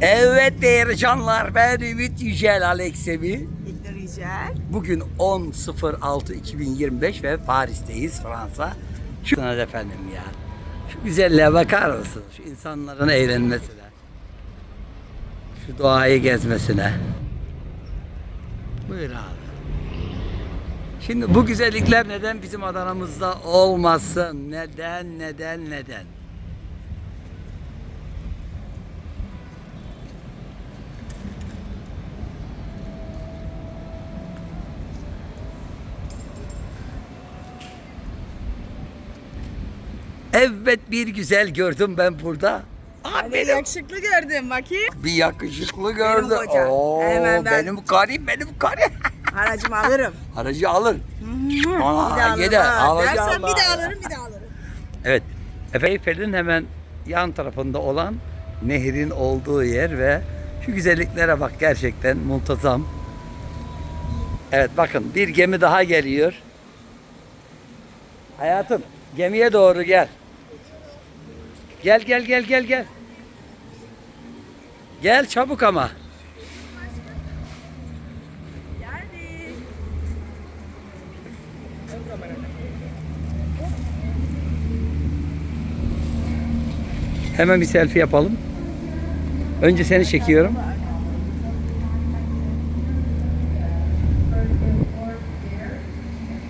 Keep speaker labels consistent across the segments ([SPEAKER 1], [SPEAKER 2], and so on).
[SPEAKER 1] Evet değerli canlar ben Ümit Yücel Aleksemi.
[SPEAKER 2] İlknur Yücel.
[SPEAKER 1] Bugün 10.06.2025 ve Paris'teyiz Fransa. Şu efendim ya. Şu güzelliğe bakar mısın? Şu insanların eğlenmesine. Şu doğayı gezmesine. Buyur abi. Şimdi bu güzellikler neden bizim Adana'mızda olmasın? Neden, neden, neden? Evet bir güzel gördüm ben burada. Aa,
[SPEAKER 2] Hani
[SPEAKER 1] benim
[SPEAKER 2] yakışıklı gördüm bakayım.
[SPEAKER 1] bir yakışıklı gördüm.
[SPEAKER 2] Benim hocam.
[SPEAKER 1] Oo,
[SPEAKER 2] Hemen ben-
[SPEAKER 1] benim karım benim karım.
[SPEAKER 2] Aracımı alırım.
[SPEAKER 1] Aracı alır.
[SPEAKER 2] bir
[SPEAKER 1] Aa,
[SPEAKER 2] daha alırım.
[SPEAKER 1] yine
[SPEAKER 2] ha.
[SPEAKER 1] alacağım
[SPEAKER 2] Dersen bir
[SPEAKER 1] ha.
[SPEAKER 2] daha alırım bir daha alırım.
[SPEAKER 1] Evet. Efe Eyfel'in hemen yan tarafında olan nehrin olduğu yer ve şu güzelliklere bak gerçekten muntazam. Evet bakın bir gemi daha geliyor. Hayatım gemiye doğru gel. Gel gel gel gel gel. Gel çabuk ama. Hemen bir selfie yapalım. Önce seni çekiyorum.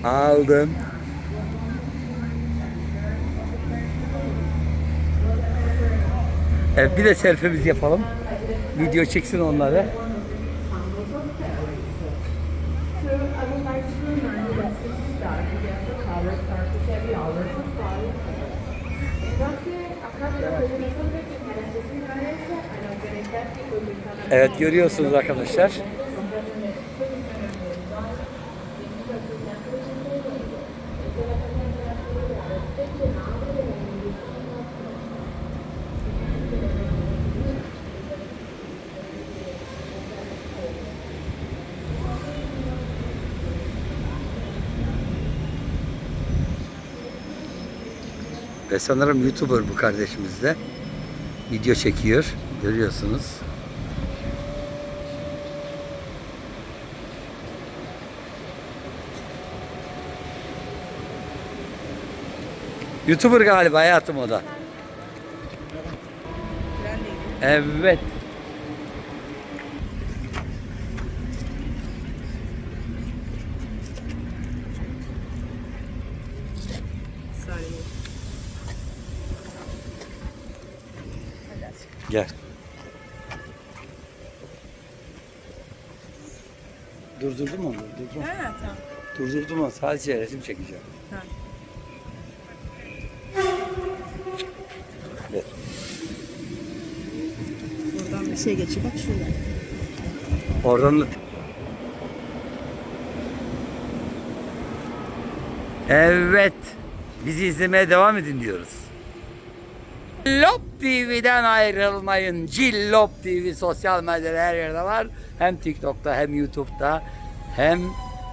[SPEAKER 1] Aldım. Evet bir de selfie'mizi yapalım. Video çeksin onları.
[SPEAKER 3] So I would
[SPEAKER 1] Ve sanırım YouTuber bu kardeşimiz de. Video çekiyor. Görüyorsunuz. YouTuber galiba hayatım o da.
[SPEAKER 2] Tren değil. Saniye.
[SPEAKER 1] Gel. Durdurdum onu. Durdurdum.
[SPEAKER 2] Ha tamam.
[SPEAKER 1] Durdurdum onu. Sadece resim çekeceğim.
[SPEAKER 2] Ha.
[SPEAKER 1] Ver.
[SPEAKER 2] Buradan bir şey geçiyor bak şuradan.
[SPEAKER 1] Oradan da... Evet. Bizi izlemeye devam edin diyoruz. Cillop TV'den ayrılmayın. Cillop TV sosyal medyada her yerde var. Hem TikTok'ta hem YouTube'da hem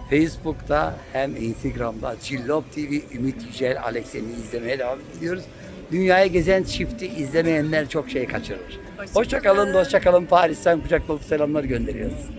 [SPEAKER 1] Facebook'ta hem Instagram'da Cillop TV Ümit Yücel Alex'i izlemeye devam ediyoruz. Dünyayı gezen çifti izlemeyenler çok şey kaçırır. Hoşça kalın, hoşça kalın. Paris'ten kucak dolusu selamlar gönderiyoruz.